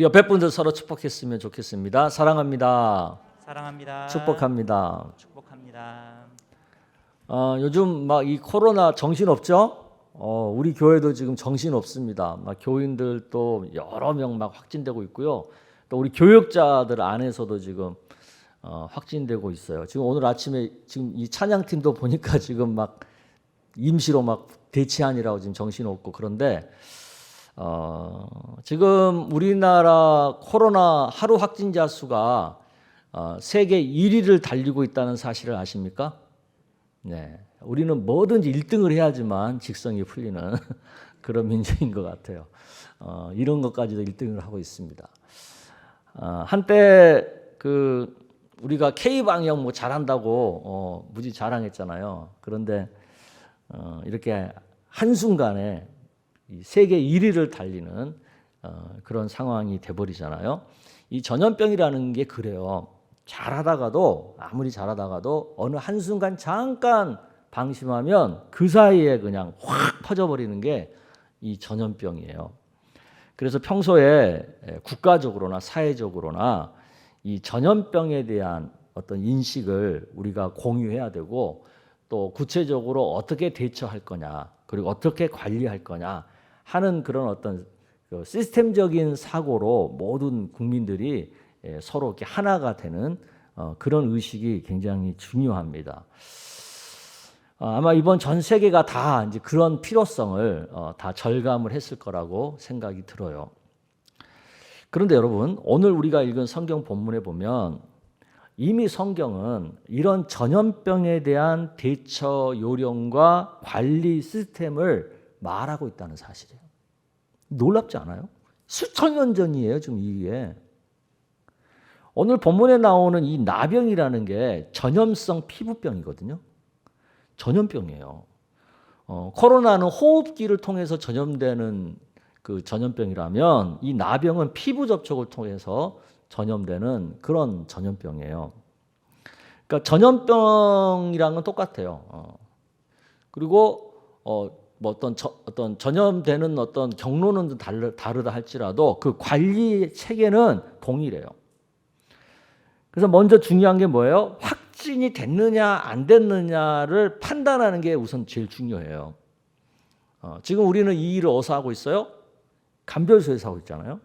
우리 옆에 분들 서로 축복했으면 좋겠습니다. 사랑합니다. 사랑합니다. 축복합니다. 축복합니다. 어, 요즘 막 이 코로나 정신 없죠? 어, 우리 교회도 지금 정신 없습니다. 막 교인들 또 여러 명 막 확진되고 있고요. 또 우리 교육자들 안에서도 지금 어, 확진되고 있어요. 지금 오늘 아침에 지금 이 찬양팀도 보니까 지금 막 임시로 막 대치하니라고 지금 정신 없고 그런데 어, 지금 우리나라 코로나 하루 확진자 수가 어, 세계 1위를 달리고 있다는 사실을 아십니까? 네, 우리는 뭐든지 1등을 해야지만 직성이 풀리는 그런 민족인 것 같아요. 어, 이런 것까지도 1등을 하고 있습니다. 어, 한때 그 우리가 K 방역 뭐 잘한다고 어, 무지 자랑했잖아요. 그런데 어, 이렇게 한 순간에 이 세계 1위를 달리는 어, 그런 상황이 돼버리잖아요. 이 전염병이라는 게 그래요. 잘하다가도 아무리 잘하다가도 어느 한 순간 잠깐 방심하면 그 사이에 그냥 확 퍼져버리는 게 이 전염병이에요. 그래서 평소에 국가적으로나 사회적으로나 이 전염병에 대한 어떤 인식을 우리가 공유해야 되고 또 구체적으로 어떻게 대처할 거냐 그리고 어떻게 관리할 거냐 하는 그런 어떤 그 시스템적인 사고로 모든 국민들이 예, 서로 이렇게 하나가 되는 어, 그런 의식이 굉장히 중요합니다. 어, 아마 이번 전 세계가 다 이제 그런 필요성을 어, 다 절감을 했을 거라고 생각이 들어요. 그런데 여러분, 오늘 우리가 읽은 성경 본문에 보면 이미 성경은 이런 전염병에 대한 대처 요령과 관리 시스템을 말하고 있다는 사실이에요. 놀랍지 않아요? 수천 년 전이에요, 지금 이게. 오늘 본문에 나오는 이 나병이라는 게 전염성 피부병이거든요. 전염병이에요. 어, 코로나는 호흡기를 통해서 전염되는 그 전염병이라면 이 나병은 피부 접촉을 통해서 전염되는 그런 전염병이에요. 그러니까 전염병이랑은 똑같아요. 어. 그리고 어, 뭐 어떤 저, 어떤 전염되는 어떤 경로는 다르, 다르다 할지라도 그 관리 체계는 동일해요. 그래서 먼저 중요한 게 뭐예요? 확진이 됐느냐 안 됐느냐를 판단하는 게 우선 제일 중요해요. 어, 지금 우리는 이 일을 어디서 하고 있어요? 감별소에서 하고 있잖아요.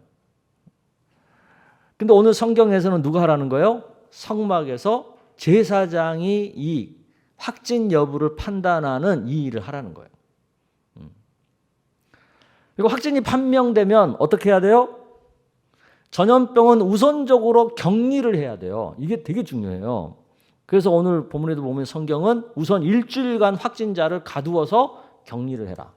근데 오늘 성경에서는 누가 하라는 거예요? 성막에서 제사장이 이 확진 여부를 판단하는 이 일을 하라는 거예요. 음. 그리고 확진이 판명되면 어떻게 해야 돼요? 전염병은 우선적으로 격리를 해야 돼요. 이게 되게 중요해요. 그래서 오늘 본문에도 보면 성경은 우선 일주일간 확진자를 가두어서 격리를 해라.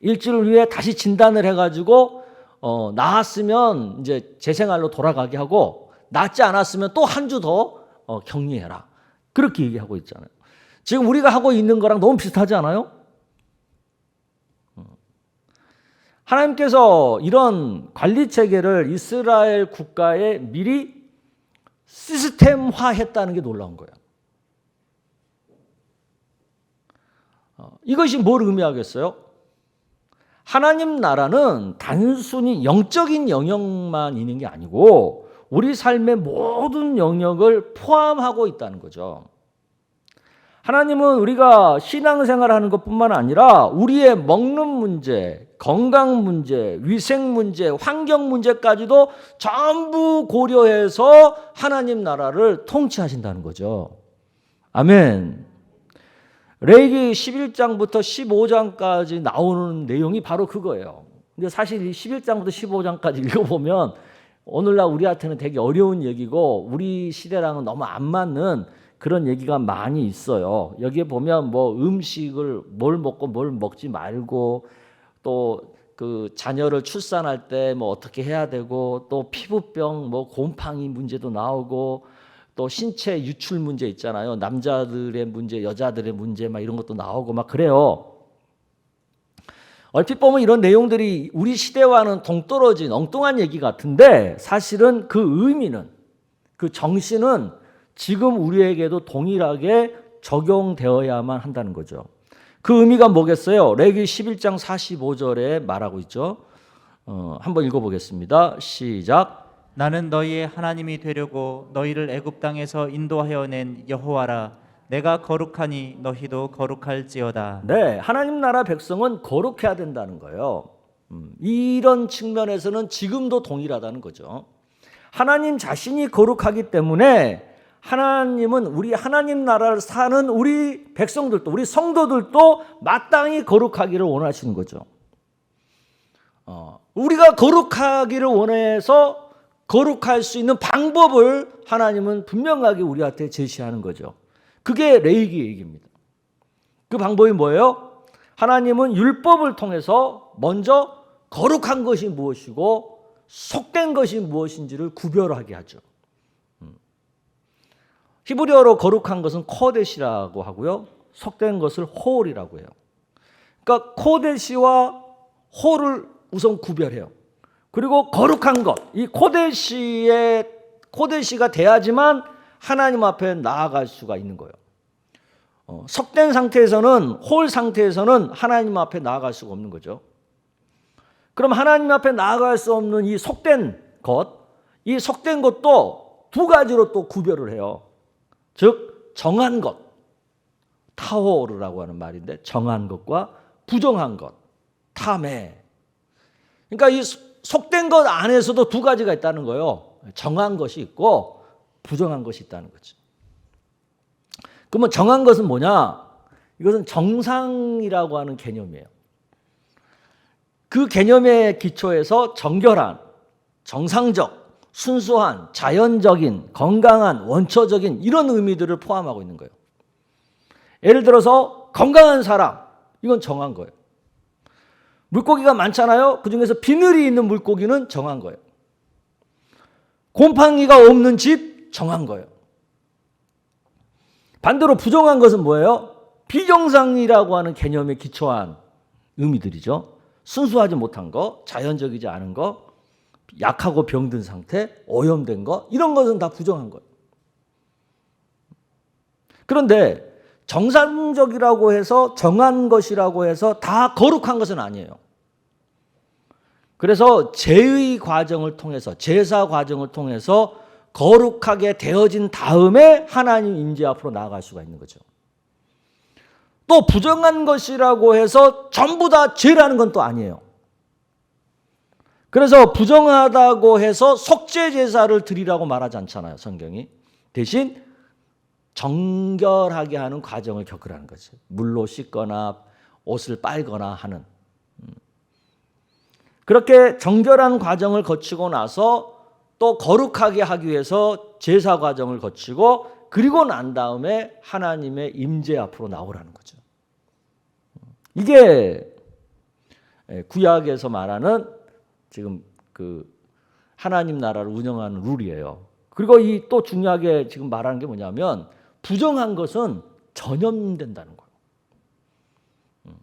일주일 후에 다시 진단을 해가지고 어, 나았으면 이제 재생활로 돌아가게 하고 낫지 않았으면 또 한 주더 어, 격리해라. 그렇게 얘기하고 있잖아요. 지금 우리가 하고 있는 거랑 너무 비슷하지 않아요? 하나님께서 이런 관리 체계를 이스라엘 국가에 미리 시스템화했다는 게 놀라운 거예요. 어, 이것이 뭘 의미하겠어요? 하나님 나라는 단순히 영적인 영역만 있는 게 아니고 우리 삶의 모든 영역을 포함하고 있다는 거죠. 하나님은 우리가 신앙생활 하는 것뿐만 아니라 우리의 먹는 문제, 건강 문제, 위생 문제, 환경 문제까지도 전부 고려해서 하나님 나라를 통치하신다는 거죠. 아멘. 레이기 11장부터 15장까지 나오는 내용이 바로 그거예요. 근데 사실 이 11장부터 15장까지 읽어보면 오늘날 우리한테는 되게 어려운 얘기고 우리 시대랑은 너무 안 맞는 그런 얘기가 많이 있어요. 여기에 보면 뭐 음식을 뭘 먹고 뭘 먹지 말고 또 그 자녀를 출산할 때 뭐 어떻게 해야 되고 또 피부병 뭐 곰팡이 문제도 나오고 또 신체 유출 문제 있잖아요. 남자들의 문제, 여자들의 문제 막 이런 것도 나오고 막 그래요. 얼핏 보면 이런 내용들이 우리 시대와는 동떨어진 엉뚱한 얘기 같은데 사실은 그 의미는 그 정신은 지금 우리에게도 동일하게 적용되어야만 한다는 거죠. 그 의미가 뭐겠어요? 레기 11장 45절에 말하고 있죠. 어, 한번 읽어보겠습니다. 시작. 나는 너희의 하나님이 되려고 너희를 애굽 땅에서 인도하여 낸 여호와라 내가 거룩하니 너희도 거룩할지어다 네, 하나님 나라 백성은 거룩해야 된다는 거예요. 음, 이런 측면에서는 지금도 동일하다는 거죠. 하나님 자신이 거룩하기 때문에 하나님은 우리 하나님 나라를 사는 우리 백성들도 우리 성도들도 마땅히 거룩하기를 원하시는 거죠. 어, 우리가 거룩하기를 원해서 거룩할 수 있는 방법을 하나님은 분명하게 우리한테 제시하는 거죠. 그게 레이기 얘기입니다. 그 방법이 뭐예요? 하나님은 율법을 통해서 먼저 거룩한 것이 무엇이고 속된 것이 무엇인지를 구별하게 하죠. 음. 히브리어로 거룩한 것은 코데시라고 하고요. 속된 것을 홀이라고 해요. 그러니까 코데시와 홀을 우선 구별해요. 그리고 거룩한 것, 이 코데시의 코데시가 돼야지만 하나님 앞에 나아갈 수가 있는 거예요. 어, 석된 상태에서는 홀 상태에서는 하나님 앞에 나아갈 수가 없는 거죠. 그럼 하나님 앞에 나아갈 수 없는 이 속된 것, 이 속된 것도 두 가지로 또 구별을 해요. 즉 정한 것, 타호르라고 하는 말인데 정한 것과 부정한 것, 타메. 그러니까 이 속된 것 안에서도 두 가지가 있다는 거예요. 정한 것이 있고 부정한 것이 있다는 거죠. 그러면 정한 것은 뭐냐? 이것은 정상이라고 하는 개념이에요. 그 개념의 기초에서 정결한, 정상적, 순수한, 자연적인, 건강한, 원초적인 이런 의미들을 포함하고 있는 거예요. 예를 들어서 건강한 사람, 이건 정한 거예요. 물고기가 많잖아요. 그 중에서 비늘이 있는 물고기는 정한 거예요. 곰팡이가 없는 집 정한 거예요. 반대로 부정한 것은 뭐예요? 비정상이라고 하는 개념에 기초한 의미들이죠. 순수하지 못한 거, 자연적이지 않은 거, 약하고 병든 상태, 오염된 거, 이런 것은 다 부정한 거예요. 그런데 정상적이라고 해서 정한 것이라고 해서 다 거룩한 것은 아니에요. 그래서 제의 과정을 통해서 제사 과정을 통해서 거룩하게 되어진 다음에 하나님 임재 앞으로 나아갈 수가 있는 거죠. 또 부정한 것이라고 해서 전부 다 죄라는 건 또 아니에요. 그래서 부정하다고 해서 속죄 제사를 드리라고 말하지 않잖아요, 성경이. 대신 정결하게 하는 과정을 겪으라는 거죠. 물로 씻거나 옷을 빨거나 하는. 음. 그렇게 정결한 과정을 거치고 나서 또 거룩하게 하기 위해서 제사 과정을 거치고 그리고 난 다음에 하나님의 임재 앞으로 나오라는 거죠. 이게 구약에서 말하는 지금 그 하나님 나라를 운영하는 룰이에요. 그리고 이 또 중요하게 지금 말하는 게 뭐냐면 부정한 것은 전염된다는 거예요. 음.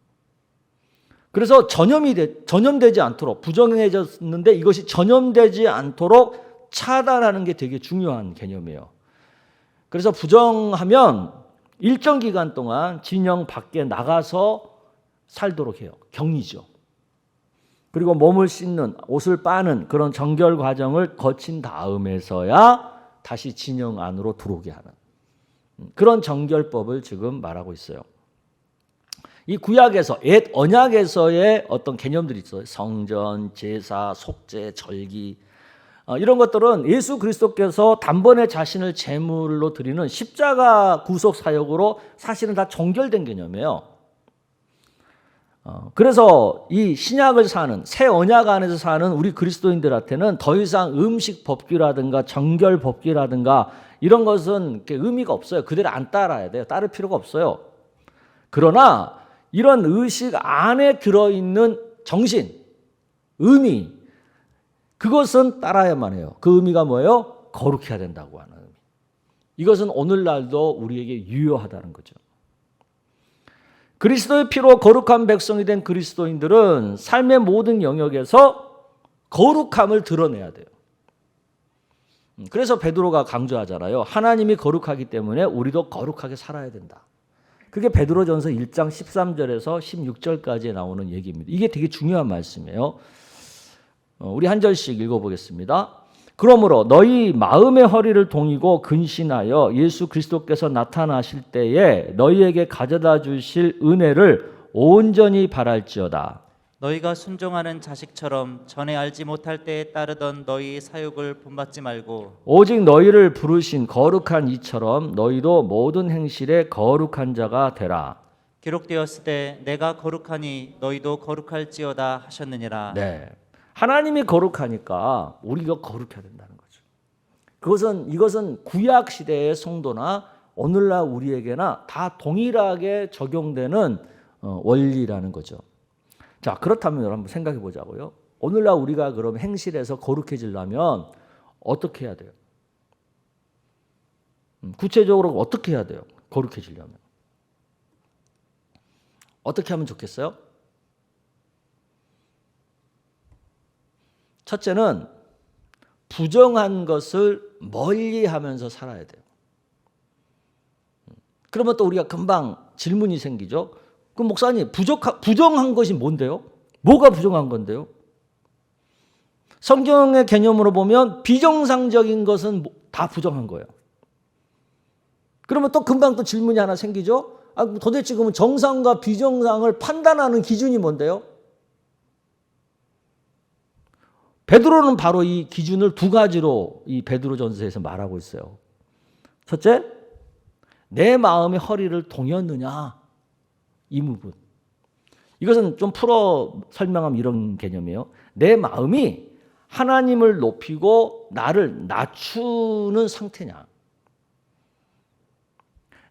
그래서 전염이 되, 전염되지 않도록 부정해졌는데 이것이 전염되지 않도록 차단하는 게 되게 중요한 개념이에요. 그래서 부정하면 일정 기간 동안 진영 밖에 나가서 살도록 해요. 격리죠. 그리고 몸을 씻는 옷을 빠는 그런 정결 과정을 거친 다음에서야 다시 진영 안으로 들어오게 하는 그런 정결법을 지금 말하고 있어요. 이 구약에서 옛 언약에서의 어떤 개념들이 있어요. 성전, 제사, 속죄, 절기 어, 이런 것들은 예수 그리스도께서 단번에 자신을 제물로 드리는 십자가 구속 사역으로 사실은 다 정결된 개념이에요. 어, 그래서 이 신약을 사는 새 언약 안에서 사는 우리 그리스도인들한테는 더 이상 음식 법규라든가 정결 법규라든가 이런 것은 의미가 없어요. 그대로 안 따라야 돼요. 따를 필요가 없어요. 그러나 이런 의식 안에 들어 있는 정신, 의미, 그것은 따라야만 해요. 그 의미가 뭐예요? 거룩해야 된다고 하는 의미. 이것은 오늘날도 우리에게 유효하다는 거죠. 그리스도의 피로 거룩한 백성이 된 그리스도인들은 삶의 모든 영역에서 거룩함을 드러내야 돼요. 음, 그래서 베드로가 강조하잖아요. 하나님이 거룩하기 때문에 우리도 거룩하게 살아야 된다. 그게 베드로전서 1장 13절에서 16절까지 나오는 얘기입니다. 이게 되게 중요한 말씀이에요. 어, 우리 한 절씩 읽어보겠습니다. 그러므로 너희 마음의 허리를 동이고 근신하여 예수 그리스도께서 나타나실 때에 너희에게 가져다 주실 은혜를 온전히 바랄지어다. 너희가 순종하는 자식처럼 전에 알지 못할 때에 따르던 너희 사육을 본받지 말고 오직 너희를 부르신 거룩한 이처럼 너희도 모든 행실에 거룩한 자가 되라. 기록되었을 때 내가 거룩하니 너희도 거룩할지어다 하셨느니라. 네. 하나님이 거룩하니까 우리가 거룩해야 된다는 거죠. 그것은 이것은 구약 시대의 성도나 오늘날 우리에게나 다 동일하게 적용되는 어, 원리라는 거죠. 자, 그렇다면 여러분 생각해 보자고요. 오늘날 우리가 그럼 행실에서 거룩해지려면 어떻게 해야 돼요? 음, 구체적으로 어떻게 해야 돼요? 거룩해지려면. 어떻게 하면 좋겠어요? 첫째는 부정한 것을 멀리 하면서 살아야 돼요. 그러면 또 우리가 금방 질문이 생기죠. 그럼 목사님, 부족하, 부정한 것이 뭔데요? 뭐가 부정한 건데요? 성경의 개념으로 보면 비정상적인 것은 뭐- 다 부정한 거예요. 그러면 또 금방 또 질문이 하나 생기죠. 아, 도대체 그러면 정상과 비정상을 판단하는 기준이 뭔데요? 베드로는 바로 이 기준을 두 가지로 이 베드로전서에서 말하고 있어요. 첫째, 내 마음의 허리를 동였느냐 이 부분. 이것은 좀 풀어 설명하면 이런 개념이에요. 내 마음이 하나님을 높이고 나를 낮추는 상태냐.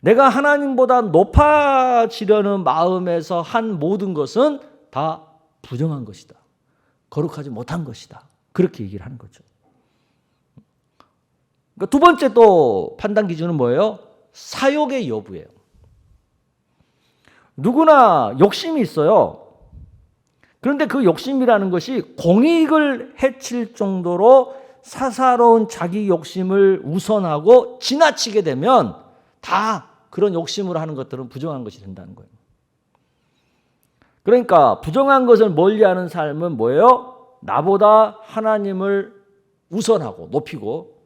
내가 하나님보다 높아지려는 마음에서 한 모든 것은 다 부정한 것이다. 거룩하지 못한 것이다. 그렇게 얘기를 하는 거죠. 그러니까 두 번째 또 판단 기준은 뭐예요? 사욕의 여부예요. 누구나 욕심이 있어요. 그런데 그 욕심이라는 것이 공익을 해칠 정도로 사사로운 자기 욕심을 우선하고 지나치게 되면 다 그런 욕심으로 하는 것들은 부정한 것이 된다는 거예요. 그러니까 부정한 것을 멀리하는 삶은 뭐예요? 나보다 하나님을 우선하고 높이고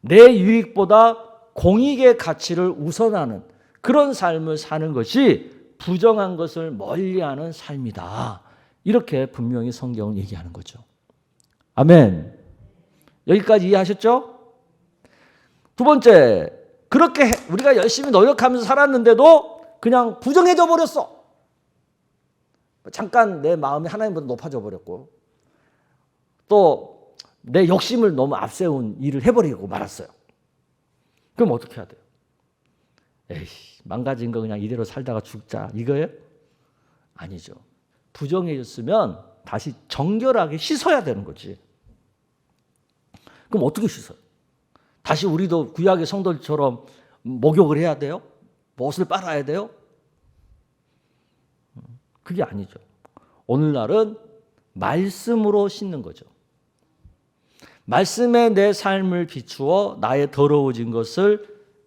내 유익보다 공익의 가치를 우선하는 그런 삶을 사는 것이 부정한 것을 멀리하는 삶이다. 이렇게 분명히 성경은 얘기하는 거죠. 아멘. 여기까지 이해하셨죠? 두 번째, 그렇게 해- 우리가 열심히 노력하면서 살았는데도 그냥 부정해져 버렸어. 잠깐 내 마음이 하나님보다 높아져 버렸고 또 내 욕심을 너무 앞세운 일을 해버리고 말았어요. 그럼 어떻게 해야 돼요? 에이, 망가진 거 그냥 이대로 살다가 죽자 이거예요? 아니죠. 부정해졌으면 다시 정결하게 씻어야 되는 거지. 그럼 어떻게 씻어요? 다시 우리도 구약의 성도들처럼 목욕을 해야 돼요? 못을 빨아야 돼요? 그게 아니죠. 오늘날은 말씀으로 씻는 거죠. 말씀에 내 삶을 비추어 나의 더러워진 것을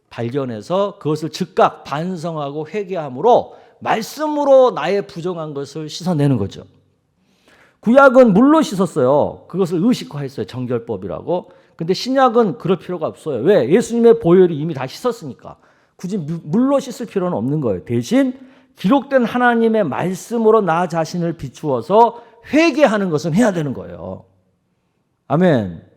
발견해서 그것을 즉각 반성하고 회개함으로 말씀으로 나의 부정한 것을 씻어내는 거죠. 구약은 물로 씻었어요. 그것을 의식화했어요. 정결법이라고. 근데 신약은 그럴 필요가 없어요. 왜? 예수님의 보혈이 이미 다 씻었으니까. 굳이 무- 물로 씻을 필요는 없는 거예요. 대신 기록된 하나님의 말씀으로 나 자신을 비추어서 회개하는 것은 해야 되는 거예요. 아멘.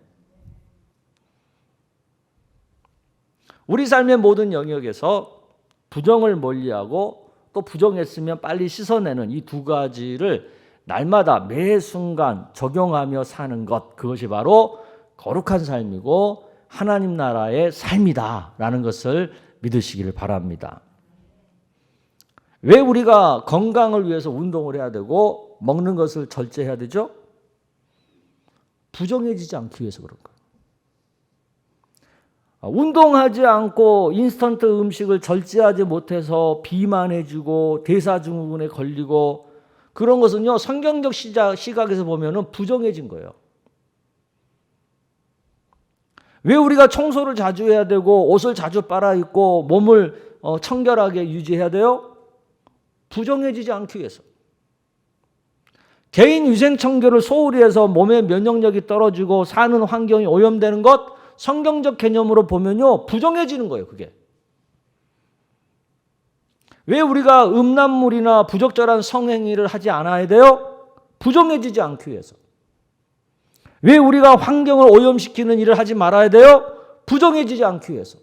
우리 삶의 모든 영역에서 부정을 멀리하고 또 부정했으면 빨리 씻어내는 이 두 가지를 날마다 매 순간 적용하며 사는 것 그것이 바로 거룩한 삶이고 하나님 나라의 삶이다라는 것을 믿으시기를 바랍니다. 왜 우리가 건강을 위해서 운동을 해야 되고 먹는 것을 절제해야 되죠? 부정해지지 않기 위해서 그런 거예요. 아, 운동하지 않고 인스턴트 음식을 절제하지 못해서 비만해지고 대사증후군에 걸리고 그런 것은요 성경적 시작, 시각에서 보면은 부정해진 거예요. 왜 우리가 청소를 자주 해야 되고 옷을 자주 빨아 입고 몸을 어, 청결하게 유지해야 돼요? 부정해지지 않기 위해서. 개인 위생 청결을 소홀히 해서 몸의 면역력이 떨어지고 사는 환경이 오염되는 것 성경적 개념으로 보면요 부정해지는 거예요 그게 왜 우리가 음란물이나 부적절한 성행위를 하지 않아야 돼요? 부정해지지 않기 위해서 왜 우리가 환경을 오염시키는 일을 하지 말아야 돼요? 부정해지지 않기 위해서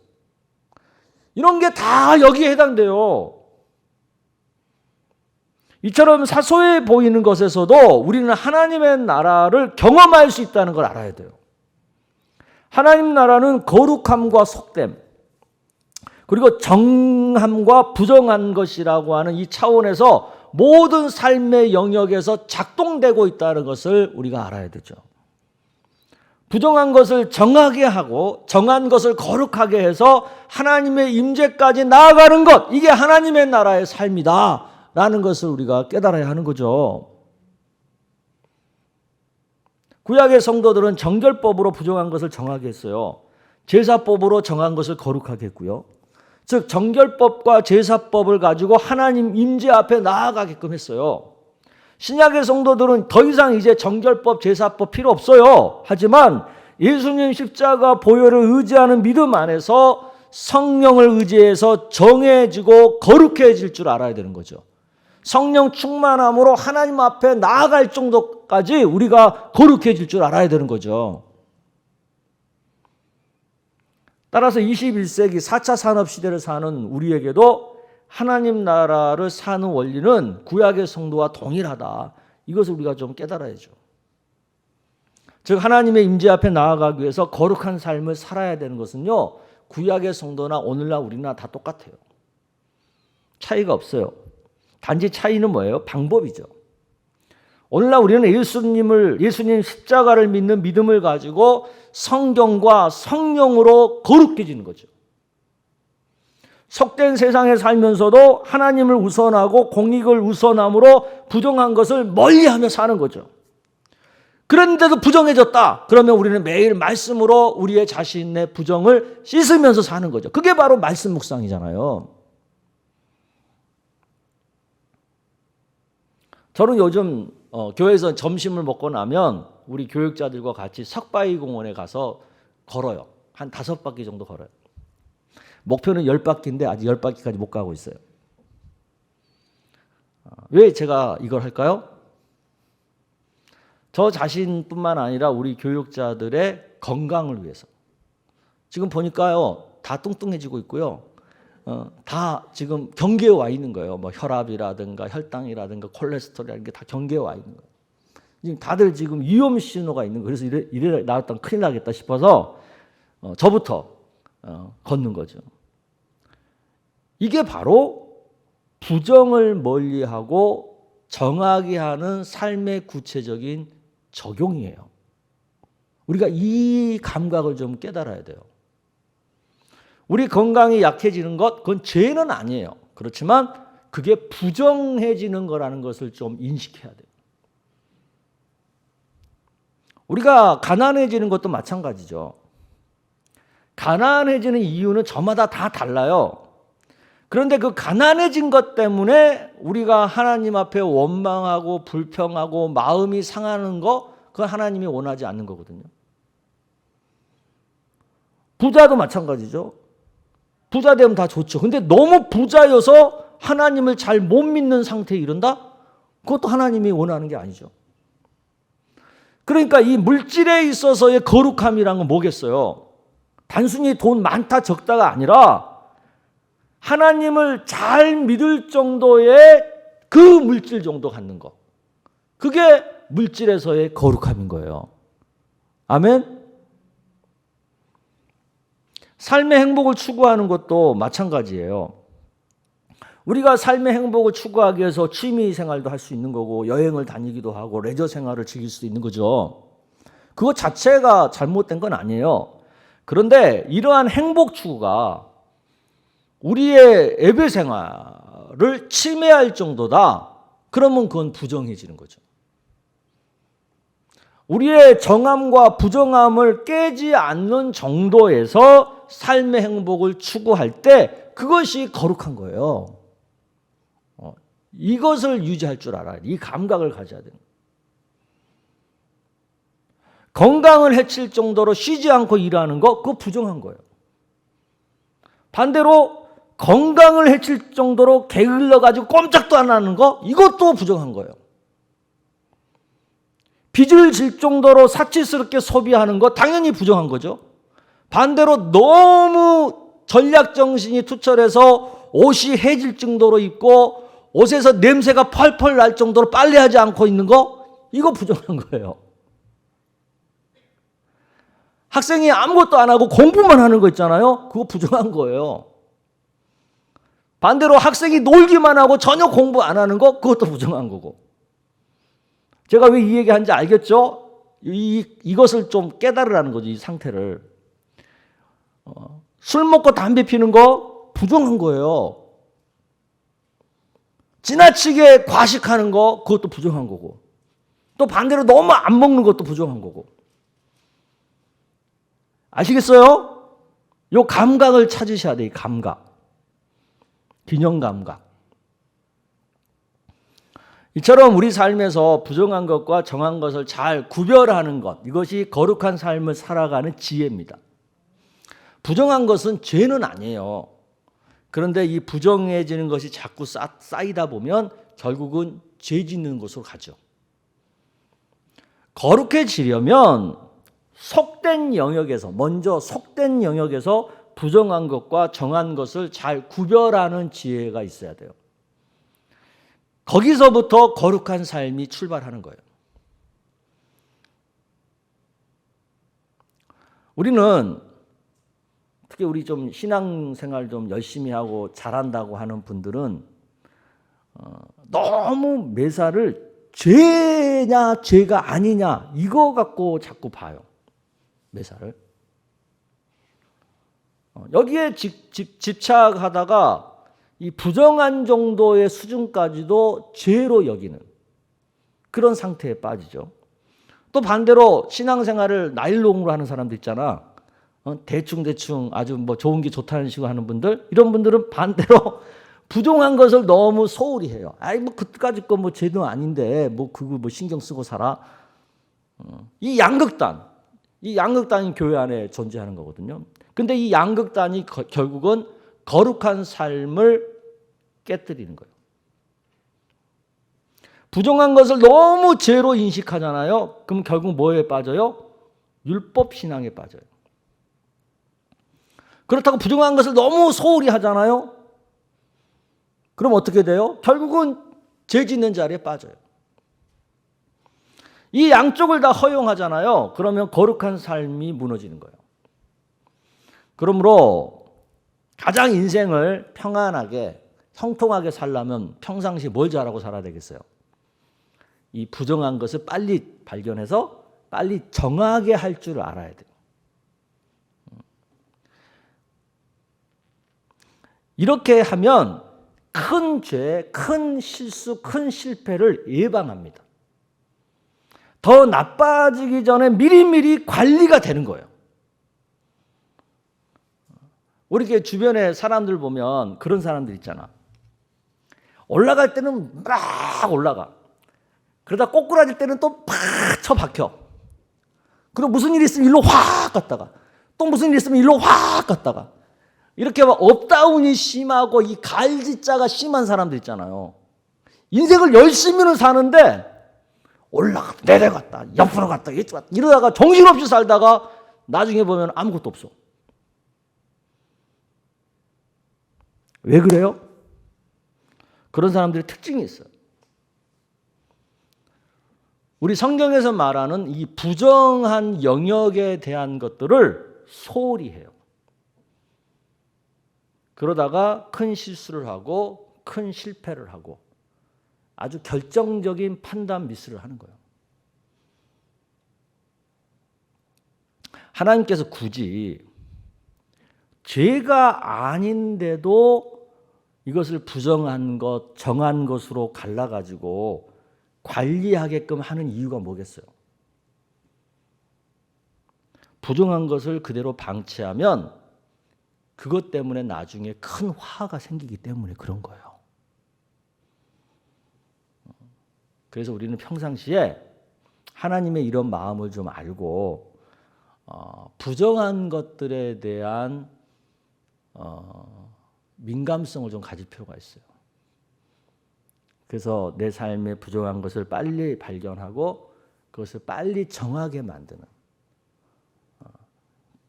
이런 게 다 여기에 해당돼요 이처럼 사소해 보이는 것에서도 우리는 하나님의 나라를 경험할 수 있다는 걸 알아야 돼요. 하나님 나라는 거룩함과 속됨, 그리고 정함과 부정한 것이라고 하는 이 차원에서 모든 삶의 영역에서 작동되고 있다는 것을 우리가 알아야 되죠. 부정한 것을 정하게 하고 정한 것을 거룩하게 해서 하나님의 임재까지 나아가는 것, 이게 하나님의 나라의 삶이다. 라는 것을 우리가 깨달아야 하는 거죠. 구약의 성도들은 정결법으로 부정한 것을 정하게 했어요. 제사법으로 정한 것을 거룩하게 했고요. 즉 정결법과 제사법을 가지고 하나님 임재 앞에 나아가게끔 했어요. 신약의 성도들은 더 이상 이제 정결법, 제사법 필요 없어요. 하지만 예수님 십자가 보혈을 의지하는 믿음 안에서 성령을 의지해서 정해지고 거룩해질 줄 알아야 되는 거죠. 성령 충만함으로 하나님 앞에 나아갈 정도까지 우리가 거룩해질 줄 알아야 되는 거죠. 따라서 21세기 4차 산업 시대를 사는 우리에게도 하나님 나라를 사는 원리는 구약의 성도와 동일하다. 이것을 우리가 좀 깨달아야죠. 즉 하나님의 임재 앞에 나아가기 위해서 거룩한 삶을 살아야 되는 것은요. 구약의 성도나 오늘날 우리나 다 똑같아요. 차이가 없어요. 단지 차이는 뭐예요? 방법이죠. 오늘날 우리는 예수님을 예수님 십자가를 믿는 믿음을 가지고 성경과 성령으로 거룩해지는 거죠. 속된 세상에 살면서도 하나님을 우선하고 공익을 우선함으로 부정한 것을 멀리하며 사는 거죠. 그런데도 부정해졌다. 그러면 우리는 매일 말씀으로 우리의 자신의 부정을 씻으면서 사는 거죠. 그게 바로 말씀 묵상이잖아요. 저는 요즘 어, 교회에서 점심을 먹고 나면 우리 교육자들과 같이 석바위 공원에 가서 걸어요. 한 다섯 바퀴 정도 걸어요. 목표는 열 바퀴인데 아직 열 바퀴까지 못 가고 있어요. 어, 왜 제가 이걸 할까요? 저 자신뿐만 아니라 우리 교육자들의 건강을 위해서. 지금 보니까요, 다 뚱뚱해지고 있고요. 어, 다 지금 경계에 와 있는 거예요. 뭐 혈압이라든가 혈당이라든가 콜레스테롤이라는 게 다 경계에 와 있는 거예요. 지금 다들 지금 위험 신호가 있는 거예요. 그래서 이래, 이래 나왔던 큰일 나겠다 싶어서 어, 저부터 어, 걷는 거죠. 이게 바로 부정을 멀리하고 정하게 하는 삶의 구체적인 적용이에요. 우리가 이 감각을 좀 깨달아야 돼요. 우리 건강이 약해지는 것, 그건 죄는 아니에요. 그렇지만 그게 부정해지는 거라는 것을 좀 인식해야 돼요. 우리가 가난해지는 것도 마찬가지죠. 가난해지는 이유는 저마다 다 달라요. 그런데 그 가난해진 것 때문에 우리가 하나님 앞에 원망하고 불평하고 마음이 상하는 거, 그건 하나님이 원하지 않는 거거든요. 부자도 마찬가지죠. 부자 되면 다 좋죠. 근데 너무 부자여서 하나님을 잘 못 믿는 상태에 이른다? 그것도 하나님이 원하는 게 아니죠. 그러니까 이 물질에 있어서의 거룩함이란 건 뭐겠어요? 단순히 돈 많다 적다가 아니라 하나님을 잘 믿을 정도의 그 물질 정도 갖는 거. 그게 물질에서의 거룩함인 거예요. 아멘? 삶의 행복을 추구하는 것도 마찬가지예요. 우리가 삶의 행복을 추구하기 위해서 취미 생활도 할 수 있는 거고 여행을 다니기도 하고 레저 생활을 즐길 수도 있는 거죠. 그것 자체가 잘못된 건 아니에요. 그런데 이러한 행복 추구가 우리의 예배 생활을 침해할 정도다. 그러면 그건 부정해지는 거죠. 우리의 정함과 부정함을 깨지 않는 정도에서 삶의 행복을 추구할 때 그것이 거룩한 거예요. 어, 이것을 유지할 줄 알아야 돼. 이 감각을 가져야 돼요. 건강을 해칠 정도로 쉬지 않고 일하는 거 그거 부정한 거예요. 반대로 건강을 해칠 정도로 게을러 가지고 꼼짝도 안 하는 거 이것도 부정한 거예요. 빚을 질 정도로 사치스럽게 소비하는 거 당연히 부정한 거죠. 반대로 너무 전략 정신이 투철해서 옷이 해질 정도로 입고 옷에서 냄새가 펄펄 날 정도로 빨래하지 않고 있는 거 이거 부정한 거예요. 학생이 아무것도 안 하고 공부만 하는 거 있잖아요. 그거 부정한 거예요. 반대로 학생이 놀기만 하고 전혀 공부 안 하는 거 그것도 부정한 거고. 제가 왜 이 얘기 하는지 알겠죠? 이, 이것을 좀 깨달으라는 거죠. 이 상태를. 어, 술 먹고 담배 피는 거 부정한 거예요. 지나치게 과식하는 거 그것도 부정한 거고. 또 반대로 너무 안 먹는 것도 부정한 거고. 아시겠어요? 요 감각을 찾으셔야 돼요. 감각. 균형 감각. 이처럼 우리 삶에서 부정한 것과 정한 것을 잘 구별하는 것. 이것이 거룩한 삶을 살아가는 지혜입니다. 부정한 것은 죄는 아니에요. 그런데 이 부정해지는 것이 자꾸 쌓, 쌓이다 보면 결국은 죄 짓는 곳으로 가죠. 거룩해지려면 속된 영역에서 먼저 속된 영역에서 부정한 것과 정한 것을 잘 구별하는 지혜가 있어야 돼요. 거기서부터 거룩한 삶이 출발하는 거예요. 우리는 특히 우리 좀 신앙생활 좀 열심히 하고 잘한다고 하는 분들은 어, 너무 매사를 죄냐 죄가 아니냐 이거 갖고 자꾸 봐요. 매사를. 어, 여기에 집, 집, 집착하다가 이 부정한 정도의 수준까지도 죄로 여기는 그런 상태에 빠지죠. 또 반대로 신앙생활을 나일론으로 하는 사람도 있잖아. 어, 대충 대충 아주 뭐 좋은 게 좋다는 식으로 하는 분들 이런 분들은 반대로 부정한 것을 너무 소홀히 해요. 아이 뭐 그까짓 거뭐 죄도 아닌데 뭐 그거 뭐 신경 쓰고 살아. 어, 이 양극단, 이 양극단이 교회 안에 존재하는 거거든요. 근데 이 양극단이 거, 결국은 거룩한 삶을 깨뜨리는 거예요. 부정한 것을 너무 죄로 인식하잖아요. 그럼 결국 뭐에 빠져요? 율법 신앙에 빠져요. 그렇다고 부정한 것을 너무 소홀히 하잖아요. 그럼 어떻게 돼요? 결국은 죄 짓는 자리에 빠져요. 이 양쪽을 다 허용하잖아요. 그러면 거룩한 삶이 무너지는 거예요. 그러므로 가장 인생을 평안하게 형통하게 살려면 평상시 뭘 잘하고 살아야 되겠어요? 이 부정한 것을 빨리 발견해서 빨리 정하게 할 줄 알아야 돼요. 이렇게 하면 큰 죄, 큰 실수, 큰 실패를 예방합니다. 더 나빠지기 전에 미리미리 관리가 되는 거예요. 우리 주변에 사람들 보면 그런 사람들 있잖아. 올라갈 때는 막 올라가. 그러다 꼬꾸라질 때는 또 팍 쳐박혀. 그리고 무슨 일이 있으면 일로 확 갔다가 또 무슨 일이 있으면 일로 확 갔다가 이렇게 막 업다운이 심하고 이 갈지자가 심한 사람들 있잖아요. 인생을 열심히는 사는데 올라갔다 내려갔다 옆으로 갔다 이쪽 이러다가 정신없이 살다가 나중에 보면 아무것도 없어. 왜 그래요? 그런 사람들의 특징이 있어요. 우리 성경에서 말하는 이 부정한 영역에 대한 것들을 소홀히 해요. 그러다가 큰 실수를 하고 큰 실패를 하고 아주 결정적인 판단 미스를 하는 거예요. 하나님께서 굳이 죄가 아닌데도 이것을 부정한 것, 정한 것으로 갈라가지고 관리하게끔 하는 이유가 뭐겠어요? 부정한 것을 그대로 방치하면 그것 때문에 나중에 큰 화가 생기기 때문에 그런 거예요. 그래서 우리는 평상시에 하나님의 이런 마음을 좀 알고 어, 부정한 것들에 대한 어, 민감성을 좀 가질 필요가 있어요. 그래서 내 삶에 부정한 것을 빨리 발견하고 그것을 빨리 정하게 만드는 어,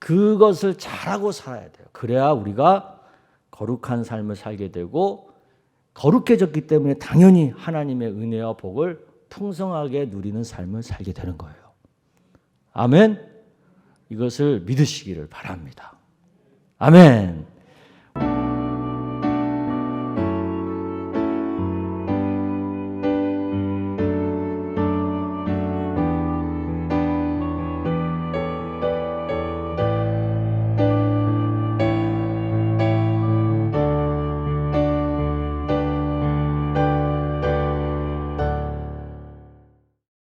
그것을 잘하고 살아야 돼요. 그래야 우리가 거룩한 삶을 살게 되고 거룩해졌기 때문에 당연히 하나님의 은혜와 복을 풍성하게 누리는 삶을 살게 되는 거예요. 아멘. 이것을 믿으시기를 바랍니다. 아멘.